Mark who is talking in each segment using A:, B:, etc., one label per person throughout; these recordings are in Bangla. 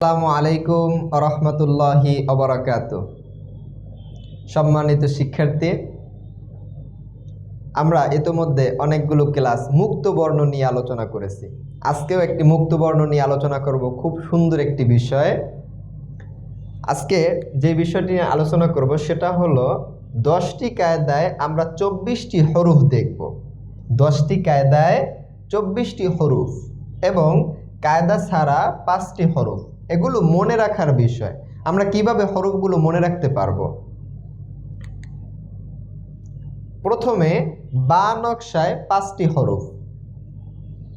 A: আসসালামু আলাইকুম রহমতুল্লাহি অবরাকাত। সম্মানিত শিক্ষার্থী, আমরা ইতোমধ্যে অনেকগুলো ক্লাস মুক্ত বর্ণ নিয়ে আলোচনা করেছি। আজকেও একটি মুক্ত বর্ণ নিয়ে আলোচনা করব খুব সুন্দর একটি বিষয়। আজকে যে বিষয়টি নিয়ে আলোচনা করব সেটা হলো দশটি কায়দায় আমরা চব্বিশটি হরুফ দেখব। দশটি কায়দায় চব্বিশটি হরুফ এবং কায়দা ছাড়া পাঁচটি হরফ। এগুলো মনে রাখার বিষয়। আমরা কীভাবে হরফগুলো মনে রাখতে পারব? প্রথমে বা নকশায় পাঁচটি হরফ।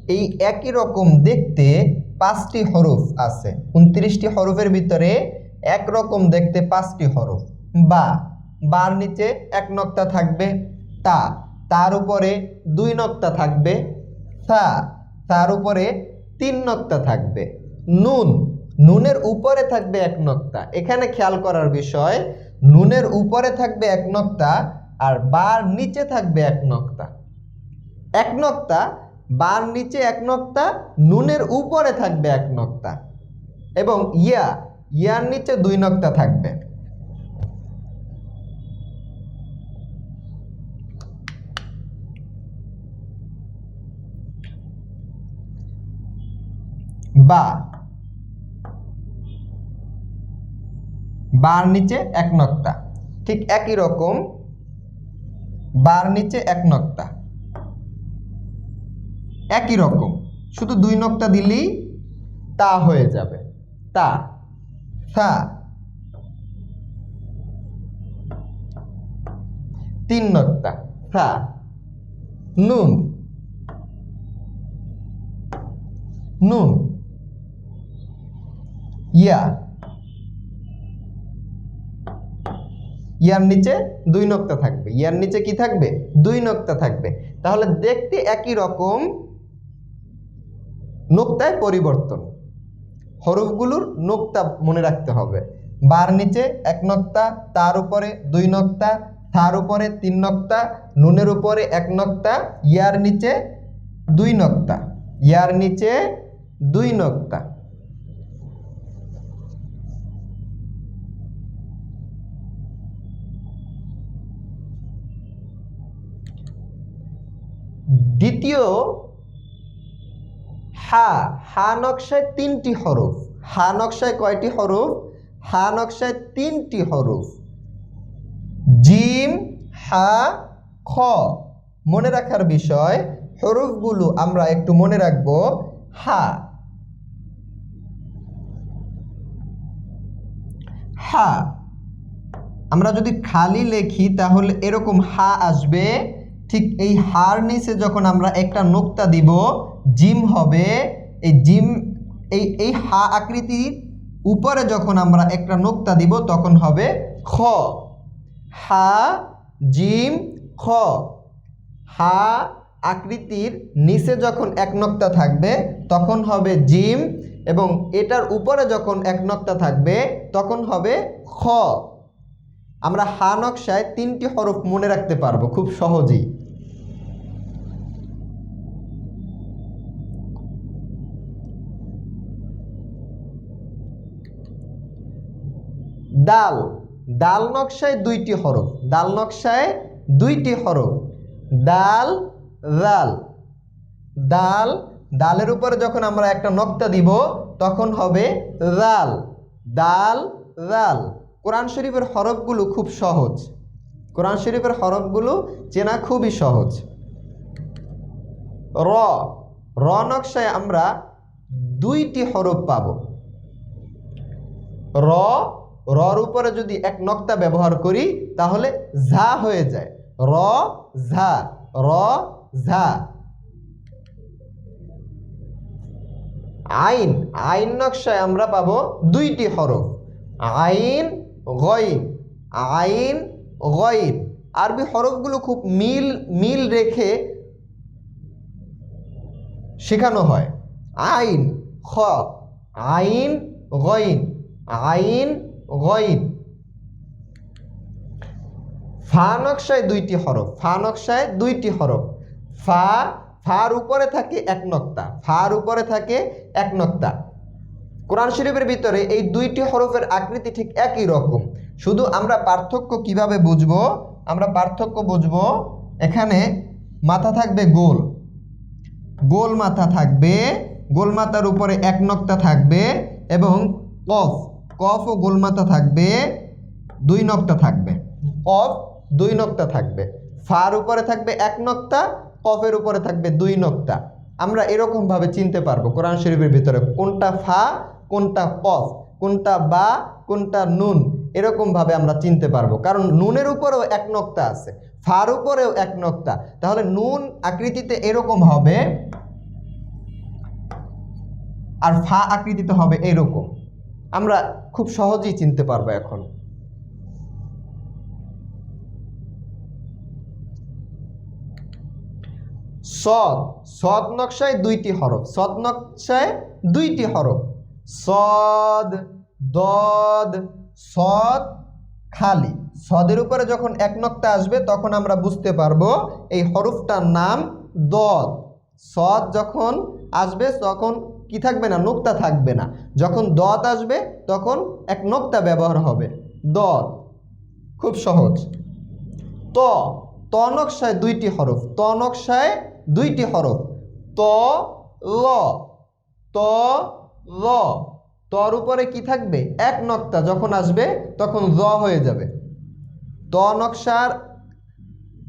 A: এই একই রকম দেখতে পাঁচটি হরফ আছে। উনত্রিশটি হরফের ভিতরে একরকম দেখতে পাঁচটি হরফ। বা, বার নিচে এক নক্তা থাকবে। তা, তার উপরে দুই নক্তা থাকবে। সা তার উপরে তিন নক্তা থাকবে। নুন নুনের উপরে থাকবে এক নক্তা। এখানে খেয়াল করার বিষয়, নুনের উপরে থাকবে এক নক্তা আর বার নিচে থাকবে এক নক্তা। এক নক্তা, বার নিচে এক নক্তা, নুনের উপরে থাকবে এক নক্তা এবং ইয়া, ইয়ার নিচে দুই নক্তা থাকবে। বা বার নিচে এক নক্তা। ঠিক একই রকম বার নিচে এক নক্তা। একই রকম। শুধু দুই নক্তা দিলেই তা হয়ে যাবে। তা সা তিন নক্তা। সা নুন। নুন। ইয়া। ইয়ার নিচে দুই নক্তা থাকবে। ইয়ার নিচে কি থাকবে? দুই নক্তা থাকবে। তাহলে দেখতে একই রকম নোক্তায় পরিবর্তন। হরফগুলোর নোক্তা মনে রাখতে হবে। বার নিচে এক নক্তা, তার উপরে দুই নক্তা, তার উপরে তিন নক্তা, নুনের উপরে এক নক্তা, ইয়ার নিচে দুই নক্তা, ইয়ার নিচে দুই নক্তা। দ্বিতীয়, হা হা নকশায় তিনটি হরফ। হা নকশায় কয়টি হরফ? হা নকশায় তিনটি হরফ। জিম, হা, খ। মনে রাখার বিষয়, হরফগুলো আমরা একটু মনে রাখব। হা। হা। আমরা যদি খালি লেখি তাহলে এরকম হা আসবে। ঠিক এই হার নিচে যখন আমরা একটা নোক্তা দিব, জিম হবে, এই জিম, এই এই হা আকৃতির উপরে যখন আমরা একটা নোক্তা দিব, তখন হবে খ। হা, জিম, খ। হা আকৃতির নিচে যখন এক নক্তা থাকবে, তখন হবে জিম এবং এটার উপরে যখন এক নক্তা থাকবে, তখন হবে খ। আমরা হা নকশায় তিনটি হরফ মনে রাখতে পারব খুব সহজেই। দাল দাল নকশায় দুইটি হরফ, দাল নকশায় দুইটি হরফ, দাল দাল। দাল, দালের উপরে যখন আমরা একটা নক্তা দিব, তখন হবে দাল দাল দাল। কোরআন শরীফের হরফগুলো খুব সহজ। কোরআন শরীফের হরফগুলো চেনা খুবই সহজ। র র নকশায় আমরা দুইটি হরফ পাব। র রর উপরে যদি এক নক্তা ব্যবহার করি, তাহলে ঝা হয়ে যায়। র, ঝা র, ঝা। আইন আইন নকশায় আমরা পাবো দুইটি হরফ। আইন, গইন। আইন, গইন। আরবি হরফগুলো খুব মিল মিল রেখে শেখানো হয়। আইন, খ। আইন, গইন। আইন গইন ফা নকশায় দুইটি হরফ, ফা নকশায় দুইটি হরফ। ফা, ফার উপরে থাকে এক নক্তা, ফার উপরে থাকে এক নক্তা। কোরআন শরীফের ভিতরে এই দুইটি হরফের আকৃতি ঠিক একই রকম। শুধু আমরা পার্থক্য কীভাবে বুঝব? আমরা পার্থক্য বুঝব, এখানে মাথা থাকবে গোল। গোল মাথা থাকবে, গোল মাথার উপরে এক নক্তা থাকবে এবং কফ। কফ ও গোল মাথা থাকবে দুই নক্তা থাকবে। কফ দুই নক্তা থাকবে। ফার উপরে থাকবে এক নক্তা, কফের উপরে থাকবে দুই নক্তা। আমরা এরকম ভাবে চিনতে পারব কোরআন শরীফের ভিতরে কোনটা ফা, কোনটা কফ, কোনটা বা, কোনটা নুন এরকম ভাবে আমরা চিনতে পারব। কারণ নুনের উপরেও এক নক্তা আছে, ফার উপরেও এক নক্তা। তাহলে নুন আকৃতিতে এরকম হবে, আর ফা আকৃতিতে হবে এরকম। আমরা খুব সহজেই চিনতে পারব এখন। সদ সদ নকশায় দুইটি হরফ সদ নকশায় দুইটি হরফ। সদ, দদ সদ খালি। সদের উপরে যখন এক নক্তা আসবে, তখন আমরা বুঝতে পারব এই হরফটার নাম দদ। সদ যখন আসবে, তখন কি থাকবে না? নোক্তা থাকবে না। যখন দত আসবে, তখন এক নোক্তা ব্যবহার হবে। দত। খুব সহজ। ত। ত নকশায় দুইটি হরফ। ত নকশায় দুইটি হরফ। ত, ল। ত, ল। তর উপরে কি থাকবে? এক নক্তা। যখন আসবে, তখন জ হয়ে যাবে। ত নকশার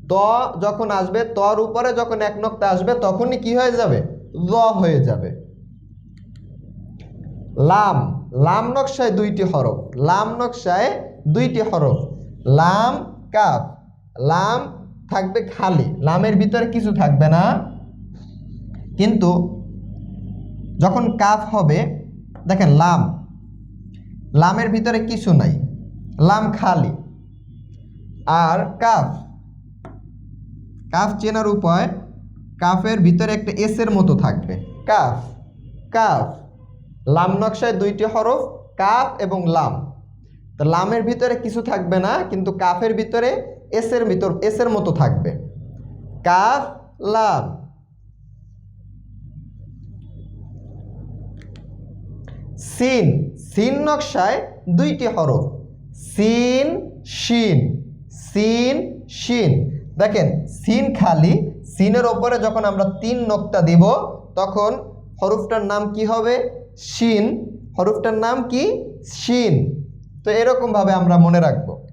A: ত যখন আসবে, তর উপরে যখন এক নক্তা আসবে, তখনই কি হয়ে যাবে? ল হয়ে যাবে। লাম লাম নকশায় দুইটি হরফ, লাম নকশায় দুইটি হরফ, লাম কাফ, লাম থাকবে খালি, লামের ভিতরে কিছু থাকবে না। কিন্তু যখন কাফ হবে, দেখেন লাম, লামের ভিতরে কিছু নাই, লাম খালি, আর কাফ কাফ চেনার উপায়, কাফের ভিতরে একটা এসের মতো থাকবে, কাফ কাফ। লাম নকশায় দুইটি হরফ, কাফ এবং লাম। তো লামের ভিতরে কিছু থাকবে না, কিন্তু কাফের ভিতরে এসের ভিতর, এসের মতো থাকবে। কাফ, লাম। সিন সিন নকশায় দুইটি হরফ। সিন, শিন। সিন, শিন। দেখেন, সিন খালি, সিনের ওপরে যখন আমরা তিন নক্তা দিব, তখন হরফটার নাম কি হবে? শিন, হরফটার নাম কি? শিন। তো এরকমভাবে আমরা মনে রাখব।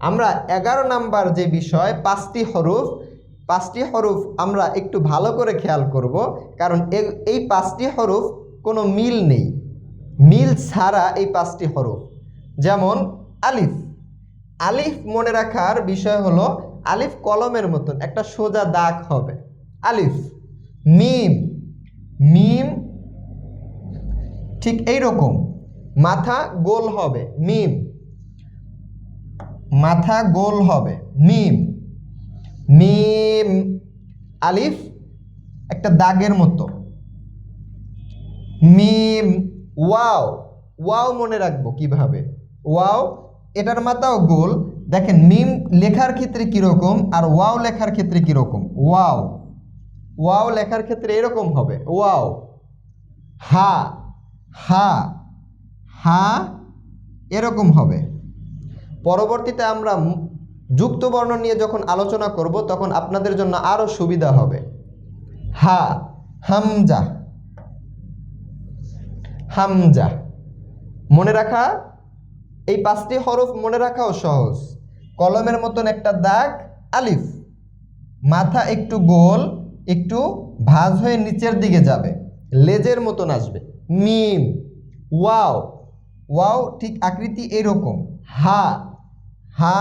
A: আমরা এগারো নাম্বার যে বিষয়, পাঁচটি হরফ পাঁচটি হরফ আমরা একটু ভালো করে খেয়াল করব, কারণ এই পাঁচটি হরফ কোনো মিল নেই। মিল ছাড়া এই পাঁচটি হরফ। যেমন আলিফ। আলিফ মনে রাখার বিষয় হলো আলিফ কলমের মতন, একটা সোজা দাগ হবে। আলিফ। মিম। মিম ঠিক এই রকম মাথা গোল হবে, মিম। মাথা গোল হবে, মিম। মিম, আলিফ, একটা দাগের মতো। মিম, ওয়াও। ওয়াও মনে রাখব কীভাবে? ওয়াও, এটার মাথাও গোল। দেখেন, মিম লেখার ক্ষেত্রে কীরকম আর ওয়াও লেখার ক্ষেত্রে কীরকম। ওয়াও। ওয়াও লেখার ক্ষেত্রে এরকম হবে। ওয়াও। হা। হা হা এরকম হবে। পরবর্তীতে আমরা যুক্ত বর্ণ নিয়ে যখন আলোচনা করব, তখন আপনাদের জন্য আরও সুবিধা হবে। হা, হামজা। হামজা। মনে রাখা, এই পাঁচটি হরফ মনে রাখাও সহজ। কলমের মতন একটা দাগ, আলিফ। মাথা একটু গোল, একটু ভাজ হয়ে নিচের দিকে যাবে। লেজের মতন আসবে। মিম, ওয়াও ওয়াও ঠিক আকৃতি এইরকম হা হা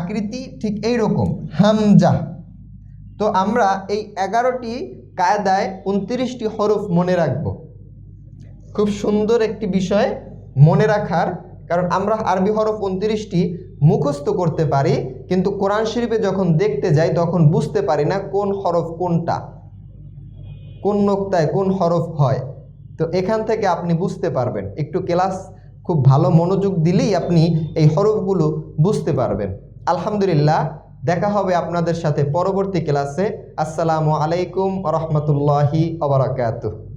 A: আকৃতি ঠিক এইরকম, হামজা। তো আমরা এই এগারোটি কায়দায় উনত্রিশটি হরফ মনে রাখব। খুব সুন্দর একটি বিষয় মনে রাখার, কারণ আমরা আরবি হরফ উনত্রিশটি মুখস্থ করতে পারি, কিন্তু কোরআন শরীফে যখন দেখতে যাই তখন বুঝতে পারি না কোন হরফ কোনটা, কোন নোক্তায় কোন হরফ হয়। তো এখান থেকে আপনি বুঝতে পারবেন। একটু ক্লাস খুব ভালো মনোযোগ দিলেই আপনি এই হরফগুলো বুঝতে পারবেন। আলহামদুলিল্লাহ, দেখা হবে আপনাদের সাথে পরবর্তী ক্লাসে। আসসালামু আলাইকুম রহমতুল্লাহি আবরাকাতুহ